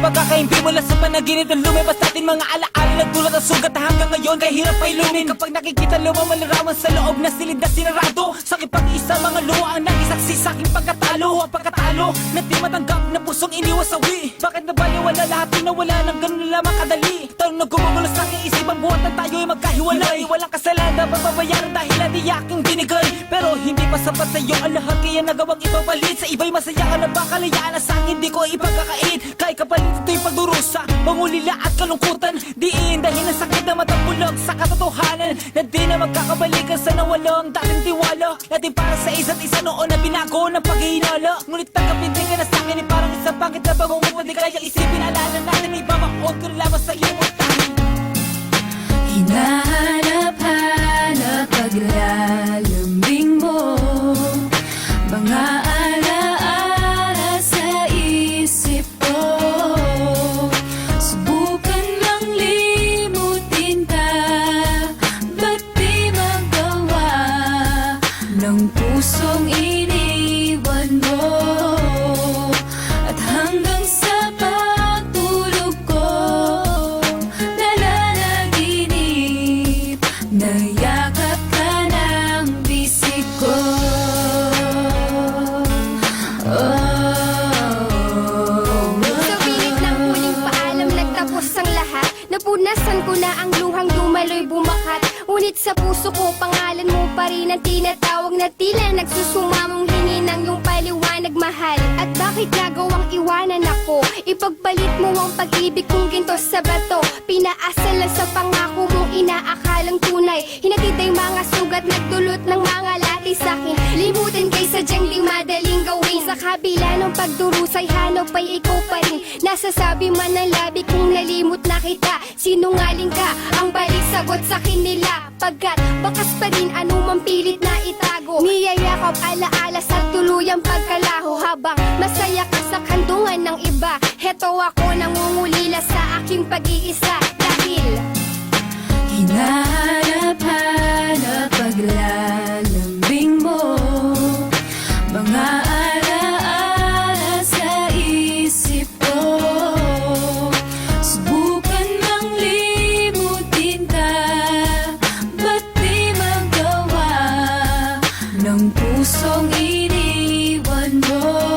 Maimbing mula sa panaginip na lumabas natin Mga alaala nagdulot ang sugat na hanggang ngayon Kaya hirap pa ilumin Kapag nakikita lumamalaraman sa loob na silid na sinarado Sa kipag-isa mga luha ang nakisaksi sa aking pagkatalo. Ang pagkatalo na di matanggap na pusong iniwasawi Bakit nabaliwala lahat di nawala ng ganun na lamang kadali Tanong na gumugulo sa aking isip ang buhat ng tayo'y magkahiwalay. Walang kasalanan papabayaran dahil hindi aking binigay. Pero hindi pa sapat sa'yo ang lahat kaya nagawang ipapalit. Sa iba'y masaya ka na ba kalayaan na sa akin di ko ipagkakait Kahit kapalit ito'y pagdurusa Pangulila at kalungkutan. Diin dahil ang sakit na matapulog sa katotohanan Na di na magkakabalikan sa nawalong dating tiwala Natin para sa isa't isa noon na binago ng paghihinala Ngunit tanggapin din ka na sa akin ay parang isang pangit na bagong Di kaya isipin alala natin ibabaon ko na lamang sa limutan Hinahanap-hanap paglalambing Ng pusong iniwan mo. At hanggang sa pagtulog ko Nalalaginip Nayakap ka ng bisig ko. Ang Napunasan ko na ang luhang dumaloy bumakat. Ngunit sa puso ko pangalan mo pa rin ang tinatawag na tila Nagsusumamong hininang yung paliwanag mahal. At bakit nagawang iwanan ako? Ipagpalit mo ang pag-ibig kong ginto sa bato. Pinaasal lang sa pangako mong inaakalang tunay. Hinatid ay mga sugat nagdulot ng mga lati sa'kin Limutin kay sadyang di madaling gawin. Sa kabila ng pagdurusay hanap ay ikaw pa rin. Nasasabi man ng labi kung nalimot na kita. Sinungaling ka, ang balik sagot sa nila. Pagkat bakas pa rin anumang pilit na itago Niyayakap alaala sa tuluyang pagkalaho Habang masaya ka sa kantungan ng iba. Heto ako nangungulila sa aking pag-iisa Ng pusong iniwan mo